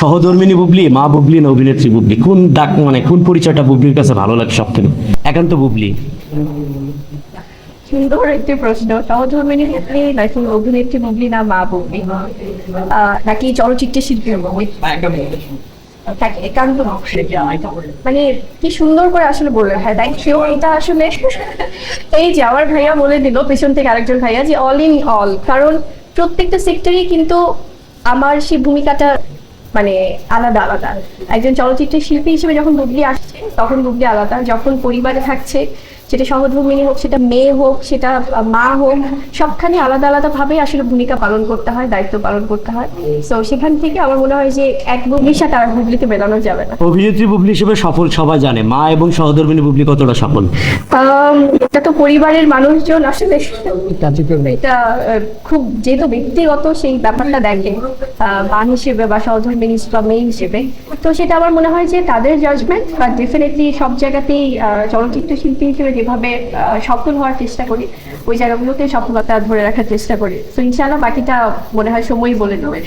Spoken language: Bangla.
সহধর্মিনী বুবলি, মা বুবলি না অভিনেত্রী বুবলি? কোন ডাক মানে কোন পরিচয়টা বুবলির কাছে ভালো লাগে সব থেকে একান্ত বুবলি। সুন্দর একটি প্রশ্ন। সহধর্মিনী বুবলি নাকি অভিনেত্রী বুবলি না মা বুবলি? নাকি চলচ্চিত্র শিল্পী একান্ত মানে কি সুন্দর করে আসলে বললেন। হ্যাঁ থ্যাংক ইউ এটা আসলে এই যে আমার ভাইয়া বলে দিল, পেছন থেকে আরেকজন ভাইয়া, যে অল ইন অল কারণ প্রত্যেকটা সেক্টরেই কিন্তু আমার সেই ভূমিকাটা মানে আলাদা আলাদা। একজন চলচ্চিত্রের শিল্পী হিসেবে যখন বুবলি আসছে, তখন বুবলি আলাদা। যখন পরিবারে থাকছে সেটা সহধর্মিনী হোক সেটা মেয়ে হোক সেটা মা হোক সবখানে আলাদা আলাদা ভাবে আসলে ভূমিকা পালন করতে হয় দায়িত্ব পালন করতে হয়। তো সেখান থেকে আমার মনে হয় যে এক বুবলির সাথে আর বুবলিকে মেলানো যাবে না। অভিনেত্রী বুবলি হিসেবে সফল সবাই জানে মা এবং সহধর্মিনী বুবলি কতটা সফল? এটা তো পরিবারের মানুষজন আসলে এটা খুব যেহেতু ব্যক্তিগত সেই ব্যাপারটা দেখে মা হিসেবে বা সহধর্মিনী বা মেয়ে হিসেবে। তো সেটা আমার মনে হয় যে তাদের জাজমেন্ট বা ডেফিনেটলি সব জায়গাতেই চলচ্চিত্র শিল্পী হিসেবে যেভাবে সফল হওয়ার চেষ্টা করি। ওই জায়গাগুলোতে সফলতা ধরে রাখার চেষ্টা করি। তো ইনশাআল্লাহ বাকিটা মনে হয় সময়ই বলে দেবে।